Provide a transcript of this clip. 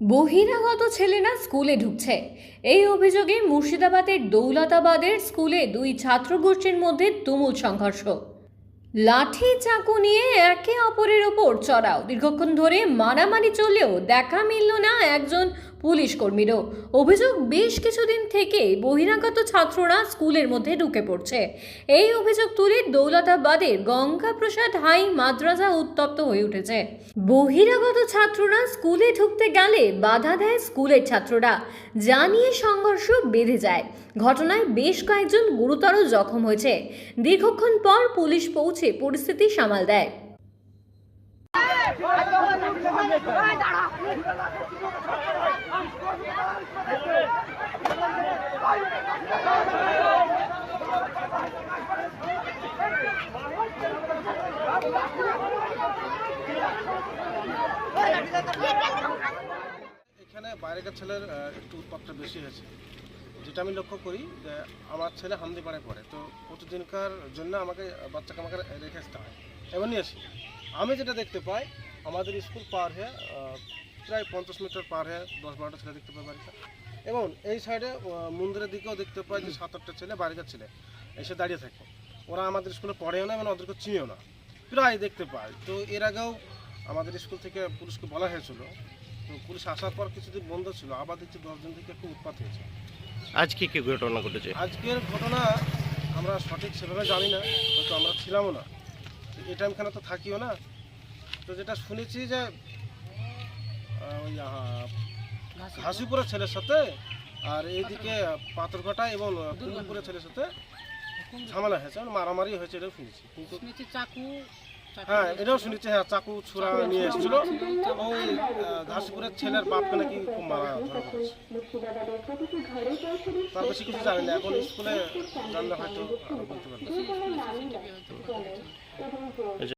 বহিরাগত ছেলেরা স্কুলে ঢুকছে। এই অভিযোগে মুর্শিদাবাদের দৌলতাবাদের স্কুলে দুই ছাত্র গোষ্ঠীর মধ্যে তুমুল সংঘর্ষ। লাঠি চাকু নিয়ে একে অপরের ওপর চড়াও। দীর্ঘক্ষণ ধরে মারামারি চললেও দেখা মিলল না একজন পুলিশ কর্মীরও। অভিযোগ, বেশ কিছুদিন থেকে বহিরাগত ছাত্ররা স্কুলের মধ্যে ঢুকে পড়ছে। এই অভিযোগ তুলে দৌলতাবাদের গঙ্গাপ্রসাদ হাই মাদ্রাসা উত্তপ্ত হয়ে উঠেছে। বহিরাগত ছাত্ররা স্কুলে ঢুকতে গেলে বাধা দেয় স্কুলের ছাত্ররা। যা নিয়ে সংঘর্ষ বেঁধে যায়। ঘটনায় বেশ কয়েকজন গুরুতর জখম হয়েছে। দীর্ঘক্ষণ পর পুলিশ পৌঁছে পরিস্থিতি সামাল দেয়। এখানে বাইরেকার ছেলের একটু উৎপাতটা বেশি হয়েছে। যেটা আমি লক্ষ্য করি যে আমার ছেলে হামদিপাড়ায় পড়ে। তো প্রতিদিনকার জন্য আমাকে বাচ্চাকে আমাকে রেখে আসতে হয়। এমনই আসি। আমি যেটা দেখতে পাই, আমাদের স্কুল পার হয়ে প্রায় পঞ্চাশ মিটার পার হয়ে দশ বারোটা ছেলে দেখতে পাই বাড়িতে। এবং এই সাইডে মন্দিরের দিকেও দেখতে পাই যে সাত আটটা ছেলে বাড়িকার ছেলে এসে দাঁড়িয়ে থাকে। ওরা আমাদের স্কুলে পড়েও না এবং ওদেরকে চিনেও না। প্রায় দেখতে পাই তো এর আগেও আমাদের স্কুল থেকে পুলিশকে বলা হয়েছিল। তো পুলিশ আসার পর কিছুদিন বন্ধ ছিল আবার দেখছি দশ দিন থেকে একটু উৎপাত হয়েছে। আজকে কি ঘটনা ঘটেছে? আজকের ঘটনা আমরা সঠিক সেভাবে জানি না হয়তো আমরা ছিলামও না। তো এই টাইমখানে তো থাকিও না। তো যেটা শুনেছি যে আহ, ওই আহ, ঘাসিপুরের ছেলের সাথে আর এইদিকে পাথরঘাটা এবং কুলপুরের ছেলের সাথে ঝামেলা হয়েছে মানে মারামারি হয়েছে এটাও শুনেছি কিন্তু চাকু হ্যাঁ এটাও শুনেছি হ্যাঁ চাকু ছুরা নিয়ে এসেছিল ওই ঘাসপুরের ঘাসিপুরের ছেলের বাপকে নাকি খুব মারা তার বেশি কিছু জানি না এখন স্কুলে জানলে হয়তো বলতে পারবে